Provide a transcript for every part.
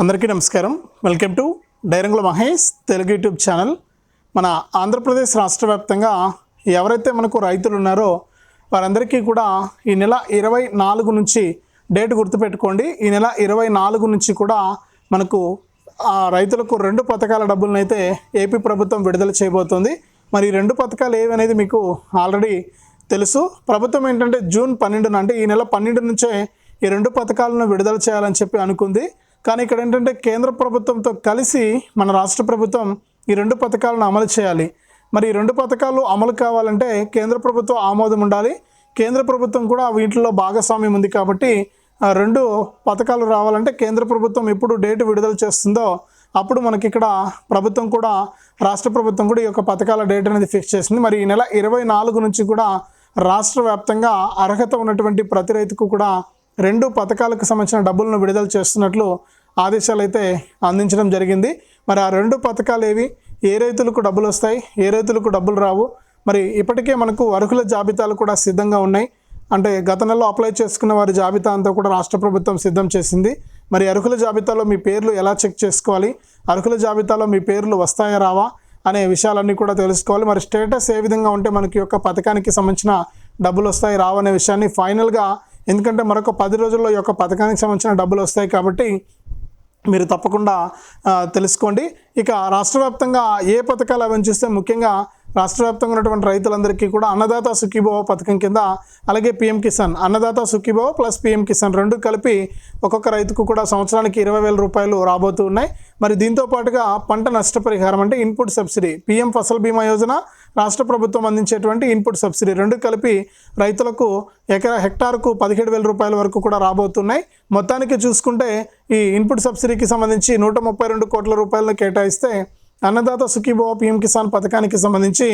అందరికీ నమస్కారం. Welcome to డైరంగుల Mahesh Telugu YouTube channel. మన ఆంధ్రప్రదేశ్ రాష్ట్ర వ్యాప్తంగా ఎవరైతే మనకు రైతులు ఉన్నారో వారందరికీ కూడా ఈ నెల ఇరవై నాలుగు నుంచి డేట్ గుర్తుపెట్టుకోండి. ఈ నెల ఇరవై నాలుగు నుంచి కూడా మనకు ఆ రైతులకు రెండు పథకాల డబ్బులను అయితే ఏపీ ప్రభుత్వం విడుదల చేయబోతుంది. మరి రెండు పథకాలు ఏవనేది మీకు ఆల్రెడీ తెలుసు. ప్రభుత్వం ఏంటంటే జూన్ పన్నెండున అంటే ఈ నెల పన్నెండు నుంచే ఈ రెండు పథకాలను విడుదల చేయాలని చెప్పి అనుకుంది. కానీ ఇక్కడ ఏంటంటే కేంద్ర ప్రభుత్వంతో కలిసి మన రాష్ట్ర ప్రభుత్వం ఈ రెండు పథకాలను అమలు చేయాలి. మరి ఈ రెండు పథకాలు అమలు కావాలంటే కేంద్ర ప్రభుత్వం ఆమోదం ఉండాలి. కేంద్ర ప్రభుత్వం కూడా వీటిలో భాగస్వామ్యం ఉంది కాబట్టి రెండు పథకాలు రావాలంటే కేంద్ర ప్రభుత్వం ఎప్పుడు డేట్ విడుదల చేస్తుందో అప్పుడు మనకి ఇక్కడ ప్రభుత్వం కూడా రాష్ట్ర ప్రభుత్వం కూడా ఈ యొక్క పథకాల డేట్ అనేది ఫిక్స్ చేసింది. మరి ఈ నెల ఇరవై నాలుగు నుంచి కూడా రాష్ట్ర వ్యాప్తంగా అర్హత ఉన్నటువంటి ప్రతి రైతుకు కూడా రెండు పథకాలకు సంబంధించిన డబ్బులను విడుదల చేస్తున్నట్లు ఆదేశాలు అయితే అందించడం జరిగింది. మరి ఆ రెండు పథకాలు ఏవి ఏ రైతులకు డబ్బులు వస్తాయి? ఏ రైతులకు డబ్బులు రావు? మరి ఇప్పటికే మనకు అర్హుల జాబితాలు కూడా సిద్ధంగా ఉన్నాయి. అంటే గత నెలలో అప్లై చేసుకున్న వారి జాబితా అంతా కూడా రాష్ట్ర ప్రభుత్వం సిద్ధం చేసింది. మరి అర్హుల జాబితాలో మీ పేర్లు ఎలా చెక్ చేసుకోవాలి? అర్హుల జాబితాలో మీ పేర్లు వస్తాయా రావా అనే విషయాలన్నీ కూడా తెలుసుకోవాలి. మరి స్టేటస్ ఏ విధంగా ఉంటే మనకి ఈ యొక్క పథకానికి సంబంధించిన డబ్బులు వస్తాయి రావు అనే విషయాన్ని ఫైనల్గా ఎందుకంటే మరొక పది రోజుల్లో ఈ యొక్క పథకానికి సంబంధించిన డబ్బులు వస్తాయి కాబట్టి మీరు తప్పకుండా తెలుసుకోండి. ఇక రాష్ట్ర వ్యాప్తంగా ఏ పథకాలు అవన్నీ చూస్తే ముఖ్యంగా రాష్ట్ర వ్యాప్తంగా ఉన్నటువంటి రైతులందరికీ కూడా అన్నదాత సుఖీభవ పథకం కింద అలాగే PM Kisan Annadata Sukhibhava plus PM Kisan రెండు కలిపి ఒక్కొక్క రైతుకు కూడా సంవత్సరానికి ఇరవై వేల రూపాయలు రాబోతూ ఉన్నాయి. మరి దీంతో పాటుగా పంట నష్టపరిహారం అంటే input subsidy PM Fasal Bima Yojana రాష్ట్ర ప్రభుత్వం అందించేటువంటి ఇన్పుట్ సబ్సిడీ రెండు కలిపి రైతులకు ఎకరా హెక్టార్కు పదిహేడు వేల రూపాయల వరకు కూడా రాబోతున్నాయి. మొత్తానికి చూసుకుంటే ఈ ఇన్పుట్ సబ్సిడీకి సంబంధించి నూట ముప్పై రెండు కోట్ల రూపాయలను కేటాయిస్తే అన్నదాత సుఖీభవ పిఎం కిసాన్ పథకానికి సంబంధించి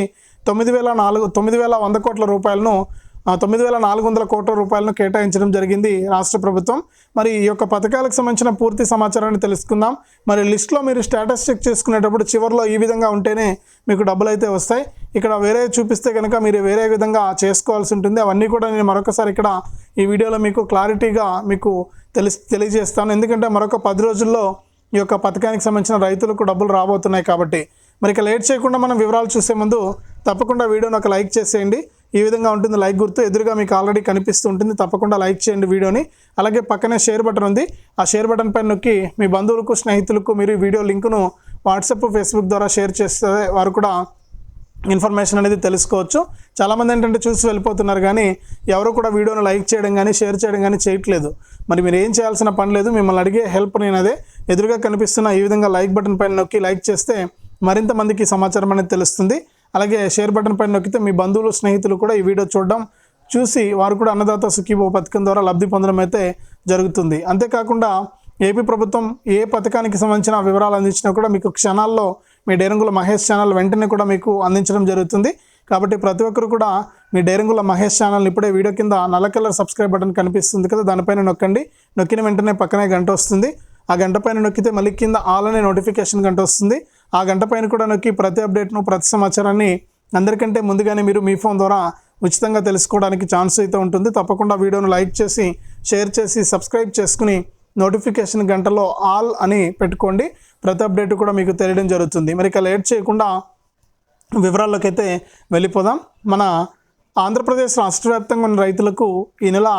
తొమ్మిది వేల నాలుగు తొమ్మిది వేల వంద కోట్ల రూపాయలను తొమ్మిది వేల నాలుగు వందల కోట్ల రూపాయలను కేటాయించడం జరిగింది రాష్ట్ర ప్రభుత్వం. మరి ఈ యొక్క పథకాలకు సంబంధించిన పూర్తి సమాచారాన్ని తెలుసుకుందాం. మరి లిస్ట్లో మీరు స్టేటస్ చెక్ చేసుకునేటప్పుడు చివరిలో ఈ విధంగా ఉంటేనే మీకు డబ్బులు అయితే వస్తాయి. ఇక్కడ వేరే చూపిస్తే కనుక మీరు వేరే విధంగా చేసుకోవాల్సి ఉంటుంది. అవన్నీ కూడా నేను మరొకసారి ఇక్కడ ఈ వీడియోలో మీకు క్లారిటీగా మీకు తెలిసి తెలియజేస్తాను. ఎందుకంటే మరొక పది రోజుల్లో ఈ యొక్క పథకానికి సంబంధించిన రైతులకు డబ్బులు రాబోతున్నాయి కాబట్టి. మరి ఇక లేట్ చేయకుండా మనం వివరాలు చూసే ముందు తప్పకుండా వీడియోని ఒక లైక్ చేసేయండి. ఈ విధంగా ఉంటుంది లైక్ గుర్తు. ఎదురుగా మీకు ఆల్రెడీ కనిపిస్తూ ఉంటుంది. తప్పకుండా లైక్ చేయండి వీడియోని. అలాగే పక్కనే షేర్ బటన్ ఉంది. ఆ షేర్ బటన్ పైన నొక్కి మీ బంధువులకు స్నేహితులకు మీరు ఈ వీడియో లింకును వాట్సాప్ ఫేస్బుక్ ద్వారా షేర్ చేస్తే వారు కూడా ఇన్ఫర్మేషన్ అనేది తెలుసుకోవచ్చు. చాలామంది ఏంటంటే చూసి వెళ్ళిపోతున్నారు కానీ ఎవరు కూడా వీడియోను లైక్ చేయడం కానీ షేర్ చేయడం కానీ చేయట్లేదు. మరి మీరు ఏం చేయాల్సిన పని లేదు. మిమ్మల్ని అడిగే హెల్ప్ నేను అదే. ఎదురుగా కనిపిస్తున్న ఈ విధంగా లైక్ బటన్ పైన నొక్కి లైక్ చేస్తే మరింత మందికి సమాచారం అనేది తెలుస్తుంది. అలాగే షేర్ బటన్ పైన నొక్కితే మీ బంధువులు స్నేహితులు కూడా ఈ వీడియో చూడడం చూసి వారు కూడా అన్నదాత సుఖీభో పథకం ద్వారా లబ్ధి పొందడం అయితే జరుగుతుంది. అంతేకాకుండా ఏపీ ప్రభుత్వం ఏ పథకానికి సంబంధించిన వివరాలు అందించినా కూడా మీకు క్షణాల్లో మీ డేరంగుల మహేష్ ఛానల్ వెంటనే కూడా మీకు అందించడం జరుగుతుంది. కాబట్టి ప్రతి ఒక్కరు కూడా మీ డేరంగుల మహేష్ ఛానల్ని ఇప్పుడే వీడియో కింద నల్ల కలర్ సబ్స్క్రైబ్ బటన్ కనిపిస్తుంది కదా దానిపైన నొక్కండి. నొక్కిన వెంటనే పక్కనే గంట వస్తుంది. ఆ గంట పైన నొక్కితే మళ్ళీ కింద ఆల్ అనే నోటిఫికేషన్ గంట వస్తుంది. ఆ గంట పైన కూడా నొక్కి ప్రతి అప్డేట్ను ప్రతి సమాచారాన్ని అందరికంటే ముందుగానే మీరు మీ ఫోన్ ద్వారా ఉచితంగా తెలుసుకోవడానికి ఛాన్స్ అయితే ఉంటుంది. తప్పకుండా వీడియోను లైక్ చేసి షేర్ చేసి సబ్స్క్రైబ్ చేసుకుని నోటిఫికేషన్ గంటలో ఆల్ అని పెట్టుకోండి. ప్రతి అప్డేట్ కూడా మీకు తెలియడం జరుగుతుంది. మరి ఇక లేట్ చేయకుండా వివరాల్లోకి అయితే వెళ్ళిపోదాం. మన ఆంధ్రప్రదేశ్ రాష్ట్ర వ్యాప్తంగా ఉన్న రైతులకు ఈ నెల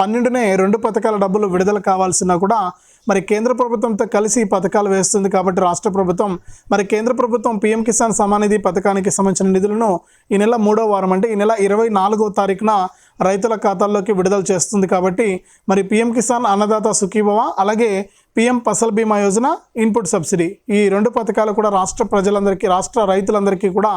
పన్నెండునే రెండు పథకాల డబ్బులు విడుదల కావాల్సిన కూడా మరి కేంద్ర ప్రభుత్వంతో కలిసి పథకాలు వేస్తుంది కాబట్టి రాష్ట్ర ప్రభుత్వం మరి కేంద్ర ప్రభుత్వం పీఎం కిసాన్ సమానిధి పథకానికి సంబంధించిన నిధులను ఈ నెల మూడో వారం అంటే ఈ నెల ఇరవై నాలుగో తారీఖున రైతుల ఖాతాల్లోకి విడుదల చేస్తుంది కాబట్టి మరి పీఎం కిసాన్ అన్నదాత సుఖీభవ అలాగే PM Fasal Bima Yojana input subsidy. ఈ రెండు పథకాలు కూడా రాష్ట్ర ప్రజలందరికీ రాష్ట్ర రైతులందరికీ కూడా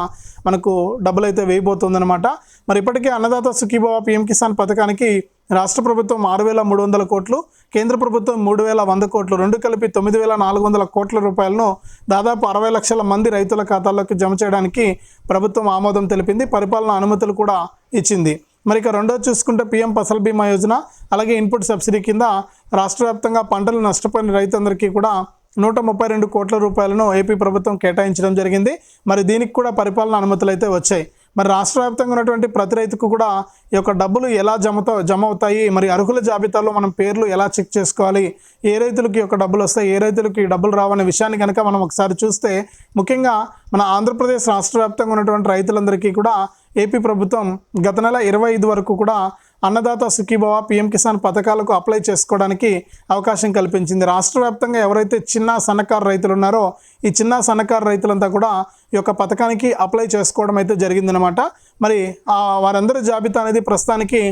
మనకు డబ్బులు అయితే వేయబోతుందన్నమాట. మరి ఇప్పటికే అన్నదాత సుఖీభావ పిఎం కిసాన్ పథకానికి రాష్ట్ర ప్రభుత్వం ఆరు వేల మూడు వందల కోట్లు కేంద్ర ప్రభుత్వం మూడు వేల వంద కోట్లు రెండు కలిపి తొమ్మిది వేల నాలుగు వందల కోట్ల రూపాయలను దాదాపు అరవై లక్షల మంది రైతుల ఖాతాల్లోకి జమ చేయడానికి ప్రభుత్వం ఆమోదం తెలిపింది పరిపాలన అనుమతులు కూడా ఇచ్చింది. మరి ఇక రెండోది చూసుకుంటే పీఎం ఫసల్ బీమా యోజన అలాగే ఇన్పుట్ సబ్సిడీ కింద రాష్ట్ర వ్యాప్తంగా పంటలు నష్టపోయిన రైతులందరికీ కూడా నూట ముప్పై రెండు కోట్ల రూపాయలను ఏపీ ప్రభుత్వం కేటాయించడం జరిగింది. మరి దీనికి కూడా పరిపాలన అనుమతులు అయితే వచ్చాయి. మరి రాష్ట్ర వ్యాప్తంగా ఉన్నటువంటి ప్రతి రైతుకు కూడా ఈ యొక్క డబ్బులు ఎలా జమతో జమ అవుతాయి మరి అర్హుల జాబితాలో మనం పేర్లు ఎలా చెక్ చేసుకోవాలి? ఏ రైతులకి ఈ యొక్క డబ్బులు వస్తాయి? ఏ రైతులకి ఈ డబ్బులు రావనే విషయాన్ని కనుక మనం ఒకసారి చూస్తే ముఖ్యంగా మన ఆంధ్రప్రదేశ్ రాష్ట్ర వ్యాప్తంగా ఉన్నటువంటి రైతులందరికీ కూడా ఏపీ ప్రభుత్వం గత నెల ఇరవై ఐదు వరకు కూడా అన్నదాత సుఖీభవ పిఎం కిసాన్ పథకాలకు అప్లై చేసుకోవడానికి అవకాశం కల్పించింది. రాష్ట్ర వ్యాప్తంగా ఎవరైతే చిన్న సన్నకారు రైతులు ఉన్నారో ఈ చిన్న సన్నకారు రైతులంతా కూడా ఈ యొక్క పథకానికి అప్లై చేసుకోవడం అయితే జరిగిందనమాట మరి ఆ వారందరి జాబితా అనేది ప్రస్తుతానికి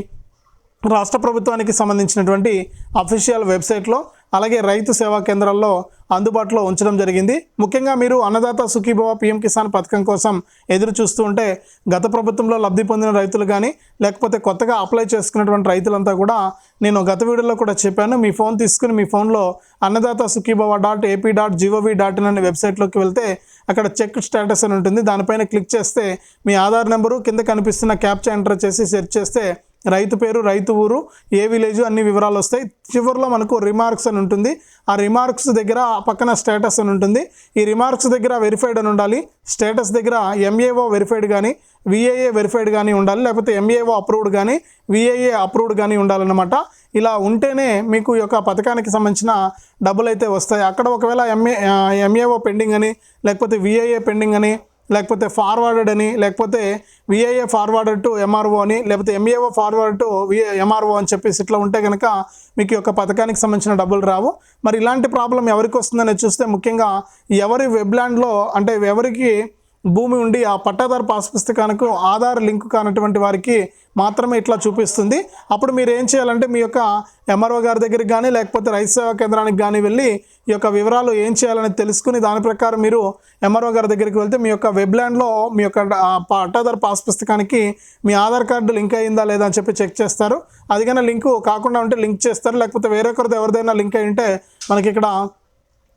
రాష్ట్ర ప్రభుత్వానికి సంబంధించినటువంటి అఫీషియల్ వెబ్సైట్లో అలాగే రైతు సేవా కేంద్రాల్లో అందుబాటులో ఉంచడం జరిగింది. ముఖ్యంగా మీరు అన్నదాత సుఖీభవ పీఎం కిసాన్ పథకం కోసం ఎదురు చూస్తూ ఉంటే గత ప్రభుత్వంలో లబ్ధి పొందిన రైతులు కానీ లేకపోతే కొత్తగా అప్లై చేసుకున్నటువంటి రైతులంతా కూడా నేను గత వీడియోలో కూడా చెప్పాను. మీ ఫోన్ తీసుకుని మీ ఫోన్లో Annadata Sukhibhava dot AP dot gov dot in అనే వెబ్సైట్లోకి వెళ్తే అక్కడ చెక్ స్టేటస్ అని ఉంటుంది. దానిపైన క్లిక్ చేస్తే మీ ఆధార్ నెంబరు కింద కనిపిస్తున్న క్యాప్చా ఎంటర్ చేసి సెర్చ్ చేస్తే రైతు పేరు రైతు ఊరు ఏ విలేజ్ అన్ని వివరాలు వస్తాయి. చివరిలో మనకు రిమార్క్స్ అని ఉంటుంది. ఆ రిమార్క్స్ దగ్గర ఆ పక్కన స్టేటస్ అని ఉంటుంది. ఈ రిమార్క్స్ దగ్గర వెరిఫైడ్ అని ఉండాలి. స్టేటస్ దగ్గర ఎంఏఓ వెరిఫైడ్ కానీ విఏఏ వెరిఫైడ్ కానీ ఉండాలి. లేకపోతే ఎంఏఓ అప్రూవ్డ్ కానీ విఏఏ అప్రూవ్డ్ కానీ ఉండాలన్నమాట. ఇలా ఉంటేనే మీకు ఈ యొక్క పథకానికి సంబంధించిన డబ్బులు అయితే వస్తాయి. అక్కడ ఒకవేళ ఎంఏ ఎంఏఓ పెండింగ్ అని లేకపోతే విఏఏ పెండింగ్ అని లేకపోతే ఫార్వర్డెడ్ అని లేకపోతే విఐఏ ఫార్వర్డెడ్ టు ఎంఆర్ఓ అని లేకపోతే MAO forward to VA MRO అని చెప్పేసి ఇట్లా ఉంటే కనుక మీకు యొక్క పథకానికి సంబంధించిన డబ్బులు రావు. మరి ఇలాంటి ప్రాబ్లం ఎవరికి వస్తుందని చూస్తే ముఖ్యంగా ఎవరి వెబ్లాండ్లో అంటే ఎవరికి భూమి ఉండి ఆ పట్టాదారు పాస్ పుస్తకానికి ఆధార్ లింక్ కానటువంటి వారికి మాత్రమే ఇట్లా చూపిస్తుంది. అప్పుడు మీరు ఏం చేయాలంటే మీ యొక్క ఎంఆర్ఓ గారి దగ్గరికి కానీ లేకపోతే రైతు సేవా కేంద్రానికి కానీ వెళ్ళి ఈ యొక్క వివరాలు ఏం చేయాలని తెలుసుకుని దాని ప్రకారం మీరు ఎంఆర్ఓ గారి దగ్గరికి వెళ్తే మీ యొక్క వెబ్లాండ్లో మీ యొక్క పట్టాదారు పాస్ పుస్తకానికి మీ ఆధార్ కార్డు లింక్ అయిందా లేదా అని చెప్పి చెక్ చేస్తారు. అది కానీ లింక్ కాకుండా ఉంటే లింక్ చేస్తారు. లేకపోతే వేరొకరిది ఎవరిదైనా లింక్ అయి ఉంటే మనకి ఇక్కడ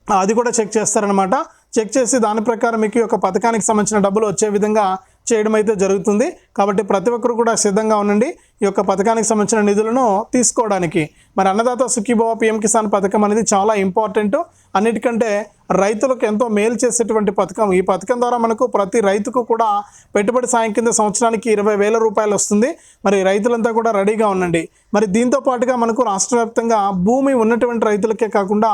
అది కూడా చెక్ చేస్తారనమాట చెక్ చేసి దాని ప్రకారం మీకు ఈ యొక్క పథకానికి సంబంధించిన డబ్బులు వచ్చే విధంగా చేయడం అయితే జరుగుతుంది. కాబట్టి ప్రతి ఒక్కరు కూడా సిద్ధంగా ఉండండి. ఈ యొక్క పథకానికి సంబంధించిన నిధులను తీసుకోవడానికి. మరి అన్నదాత సుఖీభవ పిఎం కిసాన్ పథకం అనేది చాలా ఇంపార్టెంట్. అన్నిటికంటే రైతులకు ఎంతో మేలు చేసేటువంటి పథకం. ఈ పథకం ద్వారా మనకు ప్రతి రైతుకు కూడా పెట్టుబడి సాయం కింద సంవత్సరానికి ఇరవై వేల రూపాయలు వస్తుంది. మరి రైతులంతా కూడా రెడీగా ఉండండి. మరి దీంతో పాటుగా మనకు రాష్ట్ర వ్యాప్తంగా భూమి ఉన్నటువంటి రైతులకే కాకుండా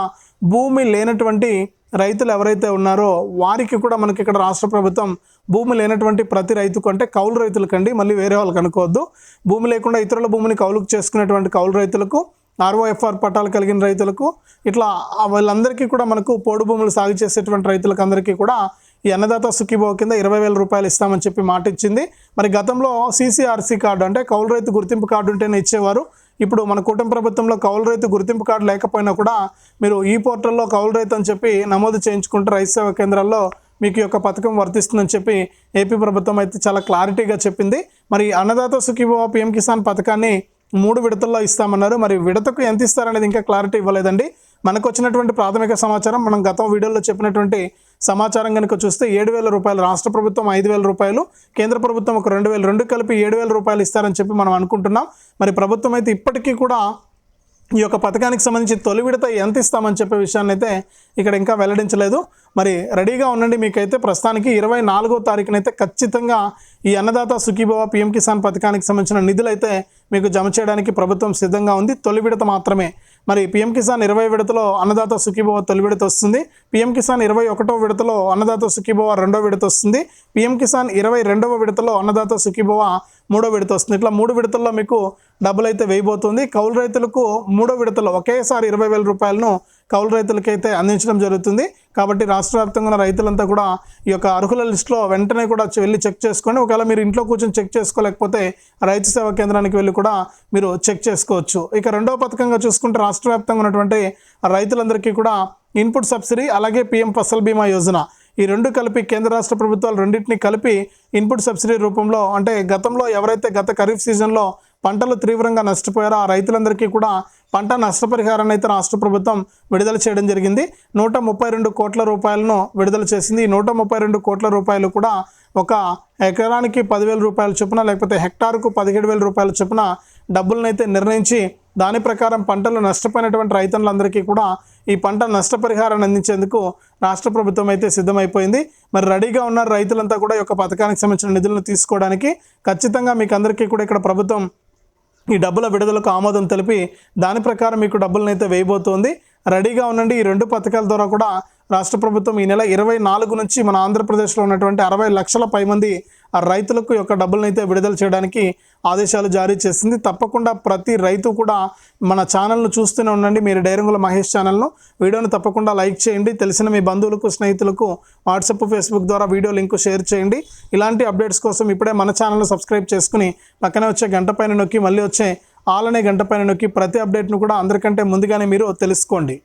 భూమి లేనటువంటి రైతులు ఎవరైతే ఉన్నారో వారికి కూడా మనకి ఇక్కడ రాష్ట్ర ప్రభుత్వం భూమి లేనటువంటి ప్రతి రైతుకు అంటే కౌలు రైతులకండి మళ్ళీ వేరే వాళ్ళకి అనుకోవద్దు భూమి లేకుండా ఇతరుల భూమిని కౌలుకు చేసుకునేటువంటి కౌలు రైతులకు ఆర్ఓఎఫ్ఆర్ పట్టాలు కలిగిన రైతులకు ఇట్లా వాళ్ళందరికీ కూడా మనకు పోడు భూములు సాగు చేసేటువంటి రైతులకు అందరికీ కూడా ఈ అన్నదాత సుఖీభావ కింద ఇరవై వేల రూపాయలు ఇస్తామని చెప్పి మాట ఇచ్చింది మరి గతంలో సీసీఆర్సీ కార్డు అంటే కౌలు రైతు గుర్తింపు కార్డు ఉంటేనే ఇచ్చేవారు. ఇప్పుడు మన కూటమి ప్రభుత్వంలో కౌలు రైతు గుర్తింపు కార్డు లేకపోయినా కూడా మీరు ఈ పోర్టల్లో కౌలు రైతు అని చెప్పి నమోదు చేయించుకుంటే రైతు సేవా కేంద్రాల్లో మీకు యొక్క పథకం వర్తిస్తుందని చెప్పి ఏపీ ప్రభుత్వం అయితే చాలా క్లారిటీగా చెప్పింది. మరి అన్నదాత సుఖీభవ పిఎం కిసాన్ పథకాన్ని మూడు విడతల్లో ఇస్తామన్నారు. మరి విడతకు ఎంత ఇస్తారనేది ఇంకా క్లారిటీ ఇవ్వలేదండి. మనకు వచ్చినటువంటి ప్రాథమిక సమాచారం మనం గత వీడియోలో చెప్పినటువంటి సమాచారం కనుక చూస్తే ఏడు వేల రూపాయలు రాష్ట్ర ప్రభుత్వం ఐదు వేల రూపాయలు కేంద్ర ప్రభుత్వం ఒక రెండు వేలు రెండు కలిపి ఏడు వేల రూపాయలు ఇస్తారని చెప్పి మనం అనుకుంటున్నాం. మరి ప్రభుత్వం అయితే ఇప్పటికీ కూడా ఈ యొక్క పథకానికి సంబంధించి తొలి విడత ఎంత ఇస్తామని చెప్పే విషయాన్ని అయితే ఇక్కడ ఇంకా వెల్లడించలేదు. మరి రెడీగా ఉండండి మీకైతే ప్రస్తుతానికి ఇరవై నాలుగో తారీఖునైతే ఖచ్చితంగా ఈ అన్నదాత సుఖీభవ పిఎం కిసాన్ పథకానికి సంబంధించిన నిధులైతే మీకు జమ చేయడానికి ప్రభుత్వం సిద్ధంగా ఉంది. తొలి విడత మాత్రమే మరి పిఎం కిసాన్ ఇరవై విడతలో అన్నదాత సుఖీభవ తొలి విడత వస్తుంది. పిఎం కిసాన్ ఇరవై ఒకటో విడతలో అన్నదాత సుఖీభవ రెండో విడత వస్తుంది. పిఎం కిసాన్ ఇరవై రెండవ విడతలో అన్నదాత సుఖీభవ మూడో విడత వస్తుంది. ఇట్లా మూడు విడతల్లో మీకు డబ్బులు అయితే వేయబోతుంది. కౌలు రైతులకు మూడో విడతలో ఒకేసారి ఇరవై వేల రూపాయలను కౌలు రైతులకైతే అందించడం జరుగుతుంది. కాబట్టి రాష్ట్ర వ్యాప్తంగా ఉన్న రైతులంతా కూడా ఈ యొక్క అర్హుల లిస్టులో వెంటనే కూడా వెళ్ళి చెక్ చేసుకోండి ఒకవేళ మీరు ఇంట్లో కూర్చొని చెక్ చేసుకోలేకపోతే రైతు సేవా కేంద్రానికి వెళ్ళి కూడా మీరు చెక్ చేసుకోవచ్చు. ఇక రెండవ పథకంగా చూసుకుంటే రాష్ట్ర వ్యాప్తంగా ఉన్నటువంటి రైతులందరికీ కూడా ఇన్పుట్ సబ్సిడీ అలాగే పిఎం ఫసల్ బీమా యోజన. ఈ రెండు కలిపి కేంద్ర రాష్ట్ర ప్రభుత్వాలు రెండింటిని కలిపి ఇన్పుట్ సబ్సిడీ రూపంలో అంటే గతంలో ఎవరైతే గత ఖరీఫ్ సీజన్లో పంటలు తీవ్రంగా నష్టపోయారో ఆ రైతులందరికీ కూడా పంట నష్టపరిహారాన్ని అయితే రాష్ట్ర ప్రభుత్వం విడుదల చేయడం జరిగింది. నూట ముప్పై రెండు కోట్ల రూపాయలను విడుదల చేసింది. ఈ నూట ముప్పై రెండు కోట్ల రూపాయలు కూడా ఒక ఎకరానికి పదివేల రూపాయల చొప్పున లేకపోతే హెక్టార్కు పదిహేడు వేల రూపాయల చొప్పున డబ్బులనైతే నిర్ణయించి దాని ప్రకారం పంటలు నష్టపోయినటువంటి రైతులందరికీ కూడా ఈ పంట నష్టపరిహారాన్ని అందించేందుకు రాష్ట్ర ప్రభుత్వం అయితే సిద్ధమైపోయింది. మరి రెడీగా ఉన్న రైతులంతా కూడా ఈ యొక్క పథకానికి సంబంధించిన నిధులను తీసుకోవడానికి ఖచ్చితంగా మీకు అందరికీ కూడా ఇక్కడ ప్రభుత్వం ఈ డబ్బుల విడుదలకు ఆమోదం తెలిపి దాని ప్రకారం మీకు డబ్బులను అయితే వేయబోతోంది. రెడీగా ఉండండి. ఈ రెండు పథకాల ద్వారా కూడా రాష్ట్ర ప్రభుత్వం ఈ నెల ఇరవై నాలుగు నుంచి మన ఆంధ్రప్రదేశ్లో ఉన్నటువంటి అరవై లక్షల పై మంది ఆ రైతులకు యొక్క డబ్బులను అయితే విడుదల చేయడానికి ఆదేశాలు జారీ చేసింది. తప్పకుండా ప్రతి రైతు కూడా మన ఛానల్ను చూస్తూనే ఉండండి. మీరు డైరంగుల మహేష్ ఛానల్ను వీడియోను తప్పకుండా లైక్ చేయండి. తెలిసిన మీ బంధువులకు స్నేహితులకు వాట్సాప్ ఫేస్బుక్ ద్వారా వీడియో లింక్ షేర్ చేయండి. ఇలాంటి అప్డేట్స్ కోసం ఇప్పుడే మన ఛానల్ను సబ్స్క్రైబ్ చేసుకుని పక్కనే వచ్చే గంట పైన నొక్కి మళ్ళీ వచ్చే ఆలనే గంట పైన నొక్కి ప్రతి అప్డేట్ను కూడా అందరికంటే ముందుగానే మీరు తెలుసుకోండి.